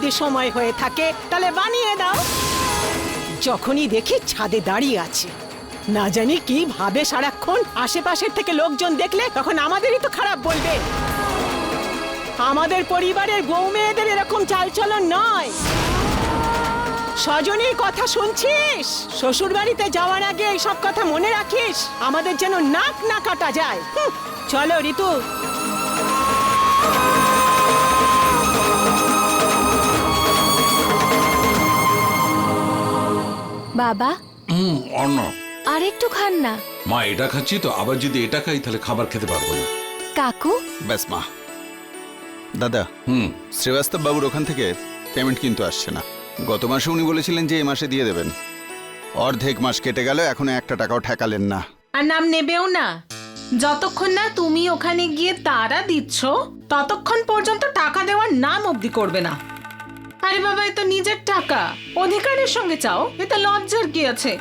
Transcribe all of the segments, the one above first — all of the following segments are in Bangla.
যদি সময় হয়ে থাকে, তাহলে বানিয়ে দাও। যখনই দেখি ছাদে দাঁড়িয়ে আছে, না জানি কি ভাবে সারাক্ষণ আশেপাশের থেকে লোকজন দেখলে তখন আমাদেরই তো খারাপ বলবে। আমাদের পরিবারের বউ মেয়েদের এরকম চালচলন নয়। স্বজনীর কথা শুনছিস? শ্বশুর বাড়িতে যাওয়ার আগে এইসব কথা মনে রাখিস? আমাদের যেন নাক না কাটা যায়। চলো, ঋতু। বাবা? হুম অন্ন আর একটু খান না। মা এটা খাচ্ছি তো আবার যদি এটা খাই তাহলে খাবার খেতে পারব না। কাকু? ব্যাস মা। দাদা হুম। শ্রীবাস্তব বাবুর ওখান থেকে পেমেন্ট কিন্তু আসছে না। গত মাসে উনি বলেছিলেন যে এই মাসে দিয়ে দেবেন। অর্ধেক মাস কেটে গেল এখনও একটা টাকাও ঠেকালেন না। আর নাম নেবেও না। যতক্ষণ না তুমি ওখানে গিয়ে তারা দিচ্ছ ততক্ষণ পর্যন্ত টাকা দেওয়ার নাম অবধি করবে না। আরে বাবা, এ তো নিজের টাকা। অধিকারের সঙ্গে চাও এতে লজ্জার কি আছে?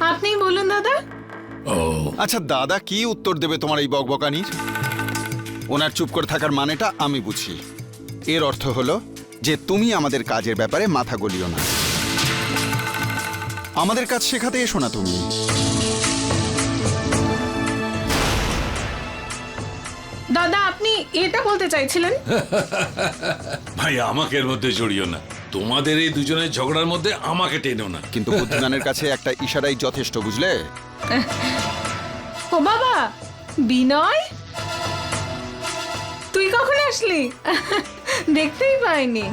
আপনিই বলুন, দাদা। আচ্ছা দাদা কি উত্তর দেবে তোমার এই বকবকানির? ওনার চুপ করে থাকার মানেটা আমি বুঝি। এর অর্থ হলো যে তুমি আমাদের কাজের ব্যাপারে মাথা গলিও না। আমাদের কাজ শেখাতে এসো না তুমি। দাদা আপনি এটা বলতে চাইছিলেন? ভাই আমাকে এর মধ্যে জড়িও না। তোমাদের এই দুজনের ঝগড়ার মধ্যে আমাকে টেনো না। কিন্তু বুদ্ধিমানের কাছে একটা ইশারাই যথেষ্ট বুঝলে? ও বাবা বিনয়? তুই কখন আসলি? দেখতেই পাইনি।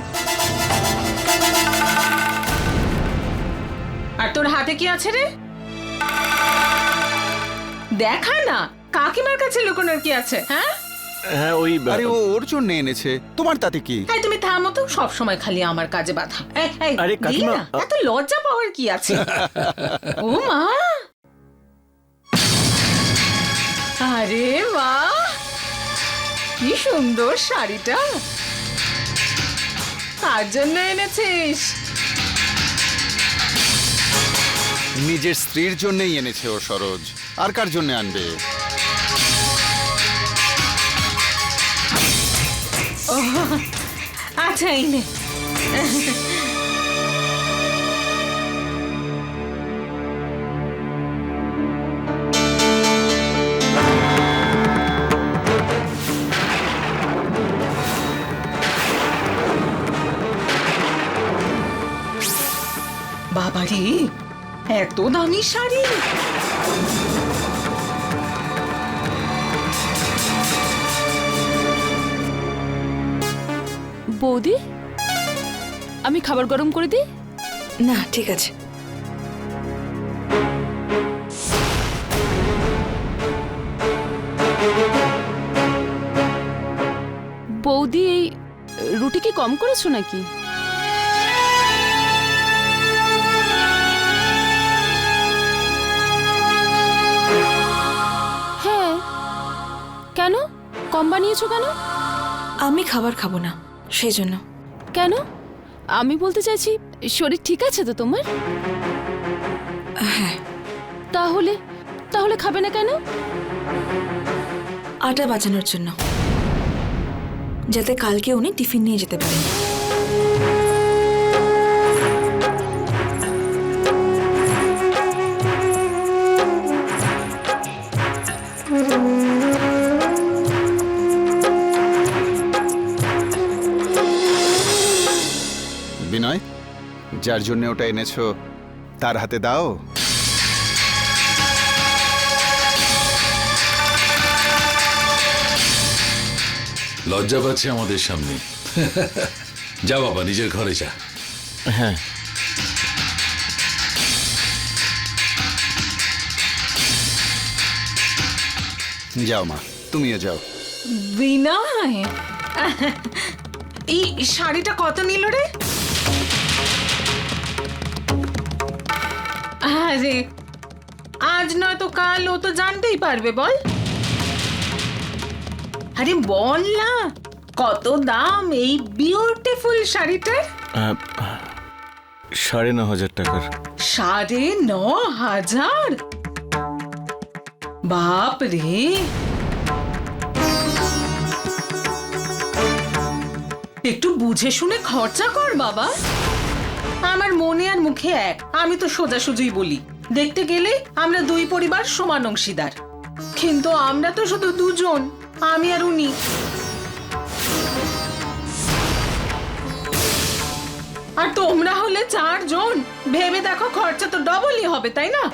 আর তোর হাতে কি আছে রে? দেখা না কাকিমার কাছে লুকোনোর কি আছে হ্যাঁ? হ্যাঁ ওই আরে ও ওর জন্য এনেছে। তোমার তাতে কি? এই তুমি থামো তো সব সময় খালি আমার কাজে বাধা। এই, এই, আরে কাকিমা, না, এত লজ্জা পাওয়ার কি আছে? ও মা! আরে মা! কি সুন্দর শাড়িটা। তার জন্য এনেছিস? নিজের স্ত্রীর জন্যই এনেছে ও সরোজ। আর কার জন্য আনবে? আচ্ছা এই নে। বাবারে এত দামি শাড়ি। বৌদি? আমি খাবার গরম করে দিই? না ঠিক আছে। বৌদি এই রুটি কি কম করেছ নাকি? হ্যাঁ। কেন? কম বানিয়েছো কেন? আমি খাবার খাব না। সেই জন্য। কেন? আমি বলতে চাইছি শরীর ঠিক আছে তো তোমার? হ্যাঁ। তাহলে তাহলে খাবে না কেন? আটা বাঁচানোর জন্য। যাতে কালকে উনি টিফিন নিয়ে যেতে পারেন। যার জন্য ওটা এনেছো তার হাতে দাও। লজ্জা পাচ্ছে আমাদের সামনে। যা বাবা নিজের ঘরে যা। হ্যাঁ। যাও মা তুমিও যাও। বিনয়! এই শাড়িটা কত নিল রে? আরে আজ নয় তো কাল ও তো জানতেই পারবে বল। আরে বল না কত দাম এই বিউটিফুল শাড়িটার সাড়ে ন হাজার টাকার। সাড়ে ন হাজার? বাপ রে একটু বুঝে শুনে খরচা কর বাবা। আমার মনে আর মুখে এক। আমি তো সোজাসুজিই বলি। দেখতে গেলে আমরা দুই পরিবার সমান অংশীদার। কিন্তু আমরা তো শুধু দুজন। আমি আর উনি। আর তোমরা হলে চারজন। ভেবে দেখো খরচা তো ডবলই হবে, তাই না?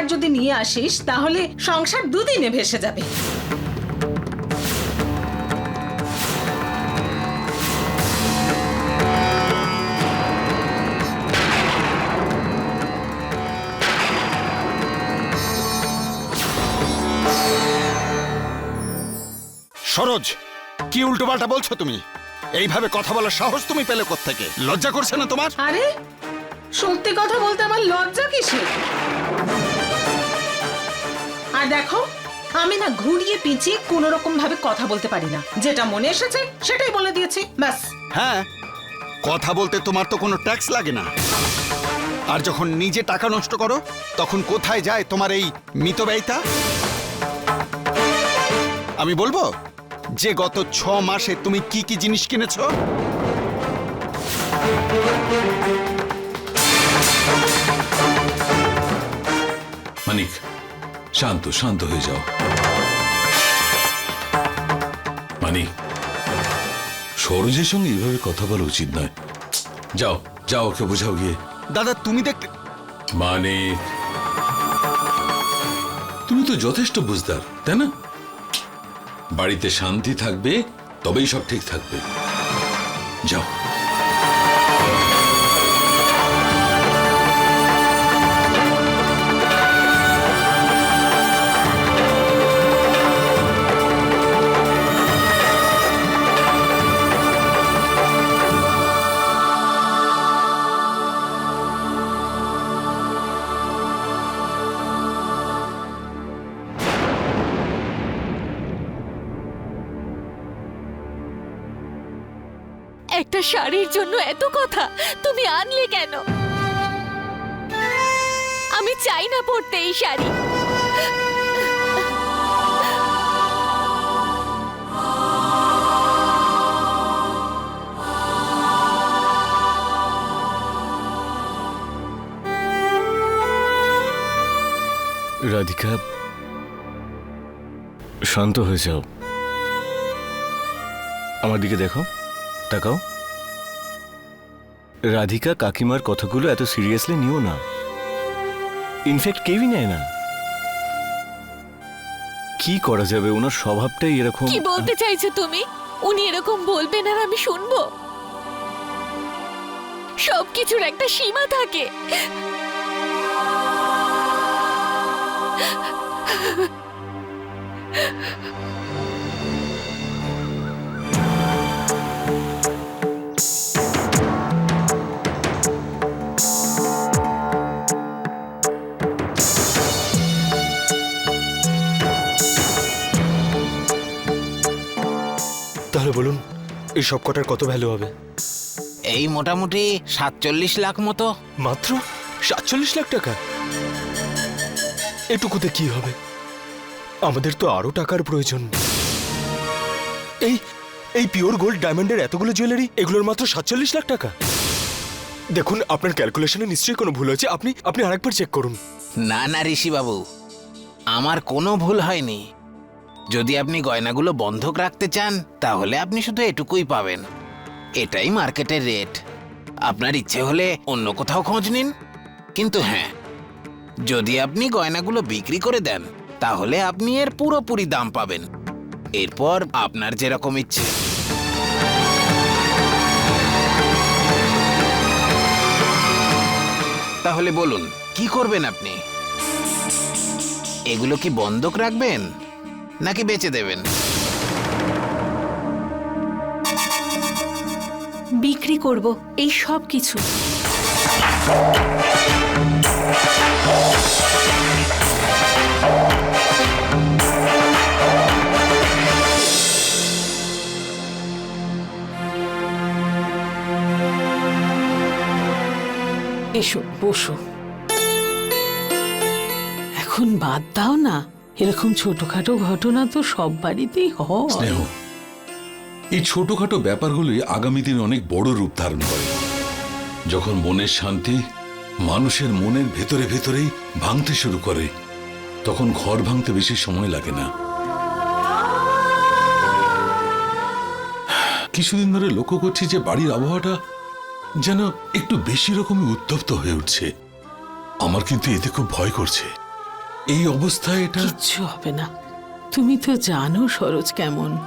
উপহার যদি নিয়ে আসিস তাহলে সংসার দুদিনে ভেসে যাবে। সরোজ কি উল্টোপাল্টা বলছো তুমি? এইভাবে কথা বলার সাহস তুমি পেলে থেকে লজ্জা করছে না তোমার? আরে সত্যি কথা বলতে আমার লজ্জা কিসের? আর দেখো আমি না ঘুরিয়ে পিছিয়ে কোন রকম ভাবে কথা বলতে পারি না। যেটা মনে এসেছে সেটাই বলে দিয়েছি ব্যাস। হ্যাঁ কথা বলতে তোমার তো কোনো ট্যাক্স লাগে না। আর যখন নিজে টাকা নষ্ট করো তখন কোথায় যায় তোমার এই মিতব্যয়িতা? আমি বলব যে গত ছ মাসে তুমি কি কি জিনিস কিনেছো? মানিক শান্ত শান্ত হয়ে যাও। মানিক সরোজের সঙ্গে এইভাবে কথা বলা উচিত নয়। যাও যাও ওকে বোঝাও গিয়ে। দাদা তুমি দেখতে মানে তুমি তো যথেষ্ট বুঝদার তাই না? বাড়িতে শান্তি থাকবে তবেই সব ঠিক থাকবে। যাও। একটা শাড়ির জন্য এত কথা? তুমি আনলে কেন? আমি চাই না পড়তে এই শাড়ি। রাধিকা, শান্ত হয়ে যাও। আমার দিকে দেখো, তাকাও। রাধিকা কাকিমার কথাগুলো এত সিরিয়াসলি নিও না। ইনফ্যাক্ট কেউই নেয় না। কি করা যাবে? ওনার স্বভাবটাই এরকম। কি বলতে চাইছো তুমি? উনি এরকম বলবেন আর আমি শুনব? সবকিছুর একটা সীমা থাকে। এই সব কটার কত ভ্যালু হবে? এই মোটামুটি সাতচল্লিশ লাখ মতো। মাত্র? সাতচল্লিশ লাখ টাকা? এটুকুতে কি হবে? আমাদের তো আরও টাকার প্রয়োজন। এই এই পিওর গোল্ড ডায়মন্ডের এতগুলো জুয়েলারি এগুলোর মাত্র সাতচল্লিশ লাখ টাকা। দেখুন আপনার ক্যালকুলেশনে নিশ্চয়ই কোনো ভুল হয়েছে। আপনি আপনি আরেকবার চেক করুন। না না ঋষিবাবু আমার কোনো ভুল হয়নি। যদি আপনি গয়নাগুলো বন্ধক রাখতে চান, তাহলে আপনি শুধু এটুকুই পাবেন। এটাই মার্কেটের রেট। আপনার ইচ্ছে হলে অন্য কোথাও খোঁজ নিন। কিন্তু হ্যাঁ যদি আপনি গয়নাগুলো বিক্রি করে দেন, তাহলে আপনি এর পুরোপুরি দাম পাবেন। এরপর আপনার যেরকম ইচ্ছে। তাহলে বলুন, কি করবেন আপনি? এগুলো কি বন্ধক রাখবেন? নাকি বেচে দেবেন? বিক্রি করব এই সব কিছু। এসো বসো। এখন বাদ দাও না। এরকম ছোটখাটো ঘটনা তো সব বাড়িতেই হয়। স্নেহ, এই ছোটখাটো ব্যাপারগুলোই আগামী দিনে অনেক বড় রূপ ধারণ করে। যখন মনের শান্তি মানুষের মনের ভেতরে ভেতরেই ভাঙতে শুরু করে, তখন ঘর ভাঙতে বেশি সময় লাগে না। কিছুদিন ধরে লক্ষ্য করছি যে বাড়ির আবহাওয়াটা যেন একটু বেশি রকমই উত্তপ্ত হয়ে উঠছে। আমার কিন্তু এতে খুব ভয় করছে। এই অবস্থায় এটা কিচ্ছু হবে না। তুমি তো জানো সরোজ কেমন।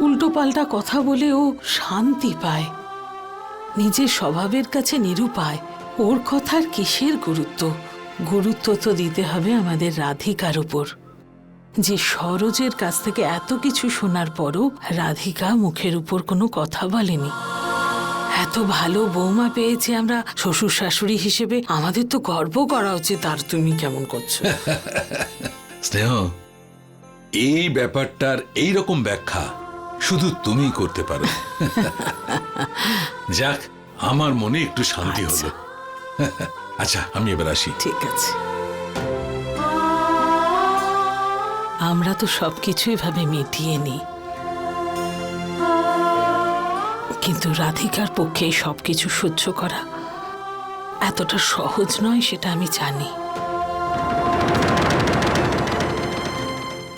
উল্টো পাল্টা কথা বলে ও শান্তি পায়। নিজের স্বভাবের কাছে নিরুপায় ওর কথার কিসের গুরুত্ব? গুরুত্ব তো দিতে হবে আমাদের রাধিকার উপর। যে সরোজের কাছ থেকে এত কিছু শোনার পরও রাধিকা মুখের উপর কোনো কথা বলেনি। এত ভালো বৌমা পেয়েছি আমরা। শ্বশুর শাশুড়ি হিসেবে আমাদের তো গর্ব করা উচিত আর তুমি কেমন করছ? স্নেহ এই ব্যাপারটার এই রকম ব্যাখ্যা শুধু তুমি করতে পারো। যাক আমার মনে একটু শান্তি হলো। আচ্ছা আমি এবার আসি। ঠিক আছে। আমরা তো সবকিছু এভাবে মিটিয়ে নিই। কিন্তু রাধিকার পক্ষে সব কিছু সহ্য করা এতটা সহজ নয় সেটা আমি জানি।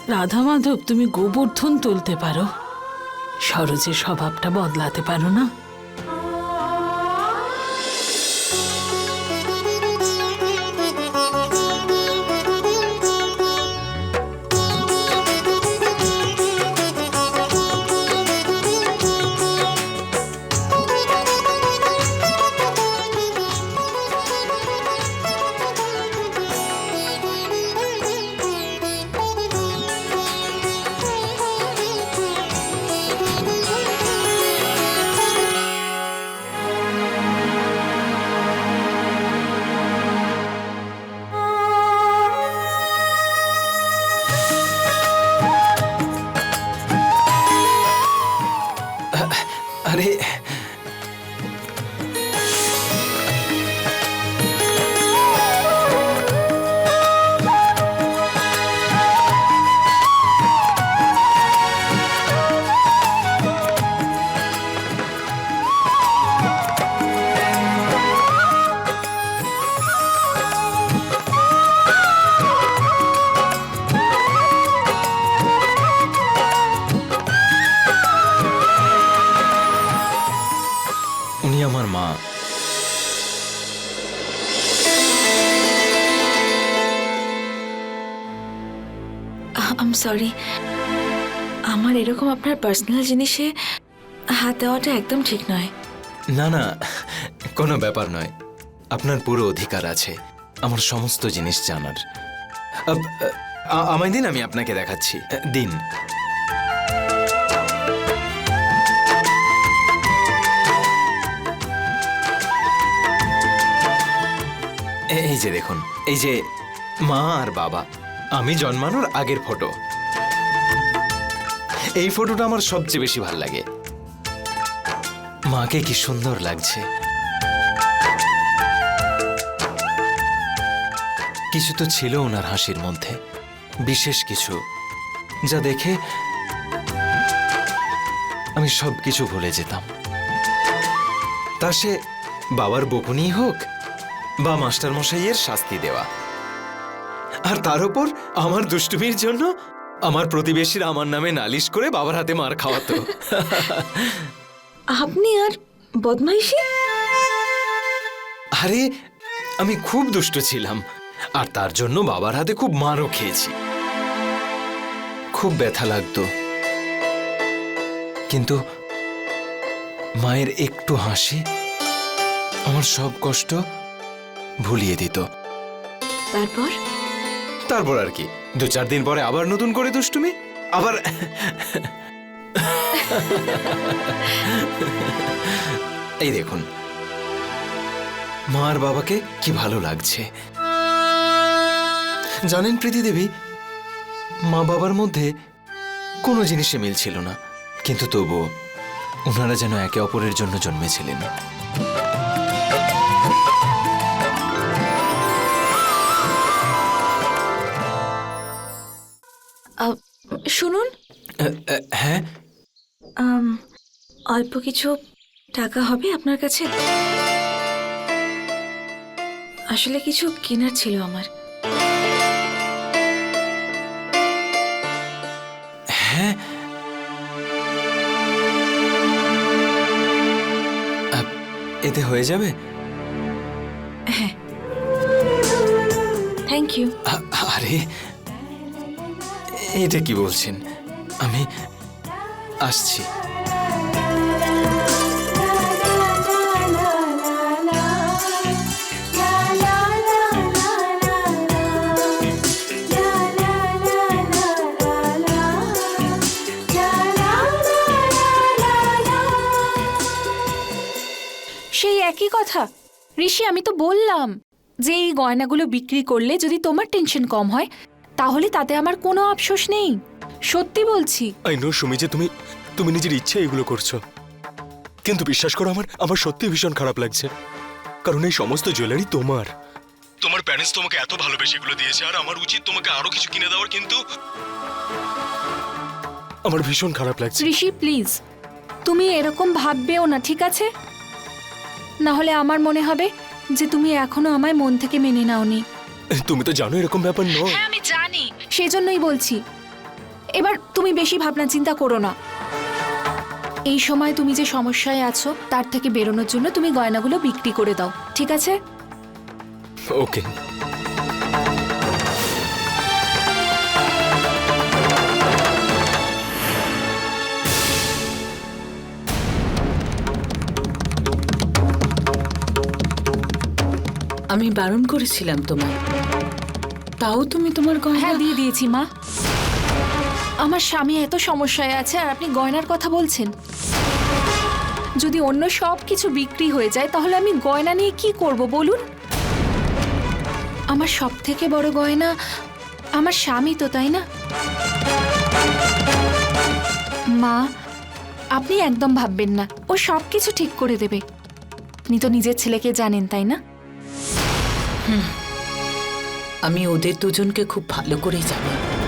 রাধা মাধব তুমি গোবর্ধন তুলতে পারো। সরোজের স্বভাবটা বদলাতে পারো না। সরি আমার এরকম আপনার পার্সোনাল জিনিসে হাত দেওয়াটা একদম ঠিক নয়। না না, কোনো ব্যাপার নয়। আপনার পুরো অধিকার আছে। আমার সমস্ত জিনিস জানার। আমায় দিন, আমি আপনাকে দেখাচ্ছি। দিন। এই যে দেখুন, এই যে মা আর বাবা, আমি জন্মানোর আগের ফটো এই ফটোটা আমার সবচেয়ে বেশি ভালো লাগে। মাকে কি সুন্দর লাগছে। কিছু তো ছিল ওনার হাসির মধ্যে, বিশেষ কিছু, যা দেখে আমি সব কিছু ভুলে যেতাম। তা সে বাবার বকুনি হোক বা মাস্টার মশাইয়ের শাস্তি দেওয়া। আর তার উপর আমার দুষ্টুমির জন্য আমার প্রতিবেশীরা আমার নামে নালিশ করে বাবার হাতে মার খাওয়াতো। আপনি আর বদমাইশি? আরে আমি খুব দুষ্ট ছিলাম আর তার জন্য বাবার হাতে খুব মারও খেয়েছি। খুব ব্যথা লাগতো। কিন্তু মায়ের একটু হাসি আমার সব কষ্ট ভুলিয়ে দিত। তারপর? তারপর আর কি। দু চার দিন পরে আবার নতুন করে দুষ্টুমি? আবার এই দেখুন। মা আর বাবাকে কি ভালো লাগছে। জানেন প্রীতি দেবী, মা বাবার মধ্যে কোনো জিনিসে মিল ছিল না। কিন্তু তবুও ওনারা যেন একে অপরের জন্য জন্মেছিলেন। অল্প কিছু টাকা হবে আপনার কাছে? আসলে কিছু কেনার ছিল আমার। হ্যাঁ। এতে হয়ে যাবে? হ্যাঁ। থ্যাংক ইউ আরে এটা কি বলছেন? আমি আসছি। কথা? ঋষি আমি তো বললাম যে এই গয়নাগুলো বিক্রি করলে যদি তোমার টেনশন কম হয় তাহলে তাতে আমার কোনো আফসোস নেই। সত্যি বলছি। আই নো সুমি যে তুমি তুমি নিজের ইচ্ছে এগুলো করছ। কিন্তু বিশ্বাস করো আমার আমার সত্যি ভীষণ খারাপ লাগছে। কারণ এই সমস্ত জুয়েলারি তোমার। তোমার প্যারেন্টস তোমাকে এত ভালোবেসে এগুলো দিয়েছে আর আমার উচিত তোমাকে আরও কিছু কিনে দেওয়ার কিন্তু আমার ভীষণ খারাপ লাগছে। ঋষি প্লিজ তুমি এরকম ভাববেও না ঠিক আছে? না হলে আমার মনে হবে যে তুমি এখনও আমায় মন থেকে মেনে নাওনি। তুমি তো জানো এরকম ব্যাপার নয়। হ্যাঁ আমি জানি। সেজন্যই বলছি। এবার তুমি বেশি ভাবনা চিন্তা করো না। এই সময় তুমি যে সমস্যায় আছো তার থেকে বেরোনোর জন্য তুমি গয়নাগুলো বিক্রি করে দাও ঠিক আছে? ওকে। আমি বারণ করেছিলাম তোমায়। তাও তুমি তোমার গয়না হ্যাঁ দিয়ে দিয়েছি মা। আমার স্বামী এত সমস্যায় আছে আর আপনি গয়নার কথা বলছেন। যদি অন্য সব কিছু বিক্রি হয়ে যায় তাহলে আমি গয়না নিয়ে কি করব বলুন? আমার সব থেকে বড় গয়না আমার স্বামী তো তাই না? মা আপনি একদম ভাববেন না। ও সব কিছু ঠিক করে দেবে। আপনি তো নিজের ছেলেকে জানেন তাই না? আমি ওদের দুজনকে খুব ভালো করেই জানি।